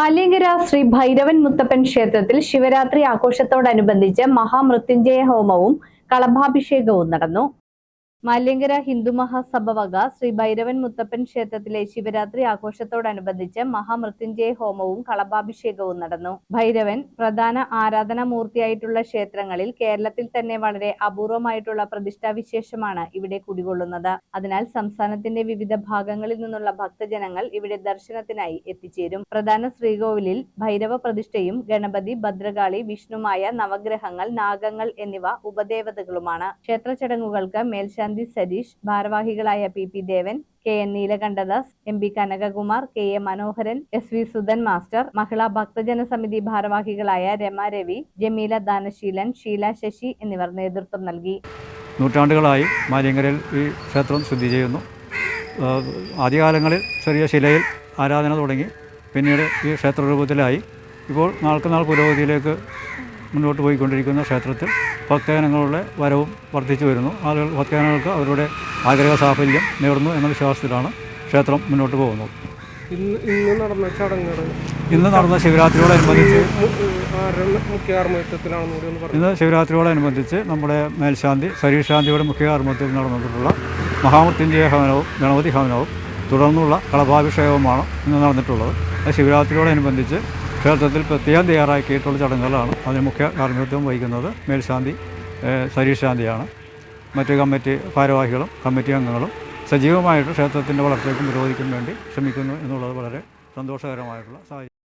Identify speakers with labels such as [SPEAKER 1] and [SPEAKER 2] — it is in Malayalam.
[SPEAKER 1] മാലിയങ്കര ശ്രീ ഭൈരവൻ മുത്തപ്പൻ ക്ഷേത്രത്തിൽ ശിവരാത്രി ആഘോഷത്തോടനുബന്ധിച്ച് മഹാമൃത്യുഞ്ജയ ഹോമവും കളഭാഭിഷേകവും നടന്നു. മാലിയങ്കര ഹിന്ദു മഹാസഭ വക ശ്രീ ഭൈരവൻ മുത്തപ്പൻ ക്ഷേത്രത്തിലെ ശിവരാത്രി ആഘോഷത്തോടനുബന്ധിച്ച് മഹാമൃത്യുഞ്ജയ ഹോമവും കളഭാഭിഷേകവും നടന്നു. ഭൈരവൻ പ്രധാന ആരാധനാ ആരാധനാമൂർത്തിയായിട്ടുള്ള ക്ഷേത്രങ്ങളിൽ കേരളത്തിൽ തന്നെ വളരെ അപൂർവമായിട്ടുള്ള പ്രതിഷ്ഠാവിശേഷമാണ് ഇവിടെ കുടികൊള്ളുന്നത്. അതിനാൽ സംസ്ഥാനത്തിന്റെ വിവിധ ഭാഗങ്ങളിൽ നിന്നുള്ള ഭക്തജനങ്ങൾ ഇവിടെ ദർശനത്തിനായി എത്തിച്ചേരും. പ്രധാന ശ്രീകോവിലിൽ ഭൈരവ പ്രതിഷ്ഠയും ഗണപതി ഭദ്രകാളി വിഷ്ണുമായ നവഗ്രഹങ്ങൾ നാഗങ്ങൾ എന്നിവ ഉപദേവതകളുമാണ്. ക്ഷേത്ര ചടങ്ങുകൾക്ക് മേൽശാന്തി സരീഷ് ഭാരവാഹികളായ P P Devan K N Neelakantadas M P Kanakakumar K A Manoharan S V Sudhan master മഹിളാ ഭക്തജന സമിതി ഭാരവാഹികളായ രമ രവി ജമീല ദാനശീലൻ ഷീല ശശി എന്നിവർ നേതൃത്വം നൽകി.
[SPEAKER 2] നൂറ്റാണ്ടുകളായി മാലിയങ്കരയിൽ ഈ ക്ഷേത്രം സ്ഥിതി ചെയ്യുന്നു. ആദ്യകാലങ്ങളിൽ ചെറിയ ശിലയിൽ ആരാധന തുടങ്ങി. പിന്നീട് ഈ ക്ഷേത്ര ക്ഷേത്രരൂപത്തിലായി. ഇപ്പോൾ നാൾക്ക് നാൾ പുരോഗതിയിലേക്ക് മുന്നോട്ട് പോയിക്കൊണ്ടിരിക്കുന്ന ക്ഷേത്രത്തിൽ ഭക്തജനങ്ങളുടെ വരവും വർദ്ധിച്ചു വരുന്നു. ആളുകൾ ഭക്തജനങ്ങൾക്ക് അവരുടെ ആഗ്രഹ സാഫല്യം നേടുന്നു എന്ന വിശ്വാസത്തിലാണ് ക്ഷേത്രം മുന്നോട്ട് പോകുന്നത്.
[SPEAKER 3] ഇന്ന് ഇന്ന് നടന്ന ചടങ്ങുകൾ
[SPEAKER 2] ഇന്ന് നടന്ന ശിവരാത്രിയോടനുബന്ധിച്ച് ഇന്ന് ശിവരാത്രിയോടനുബന്ധിച്ച് നമ്മുടെ മേൽശാന്തി സരീഷ് ശാന്തിയുടെ മുഖ്യ കർമ്മത്തിൽ നടന്നിട്ടുള്ള മഹാമൃത്യുഞ്ജയ ഹവനവും ഗണപതി ഹവനവും തുടർന്നുള്ള കളഭാഭിഷേകവുമാണ് ഇന്ന് നടന്നിട്ടുള്ളത്. ശിവരാത്രിയോടനുബന്ധിച്ച് ക്ഷേത്രത്തിൽ പ്രത്യേകം തയ്യാറാക്കിയിട്ടുള്ള ചടങ്ങുകളാണ് അതിന് മുഖ്യ കാർമ്മികത്വം വഹിക്കുന്നത് മേൽശാന്തി ശരീരശാന്തിയാണ് മറ്റ് കമ്മിറ്റി ഭാരവാഹികളും കമ്മിറ്റി അംഗങ്ങളും സജീവമായിട്ട് ക്ഷേത്രത്തിന്റെ വളർച്ചയ്ക്കും നിരോധിക്കാൻ വേണ്ടി ശ്രമിക്കുന്നു എന്നുള്ളത് വളരെ സന്തോഷകരമായിട്ടുള്ള സാഹചര്യം.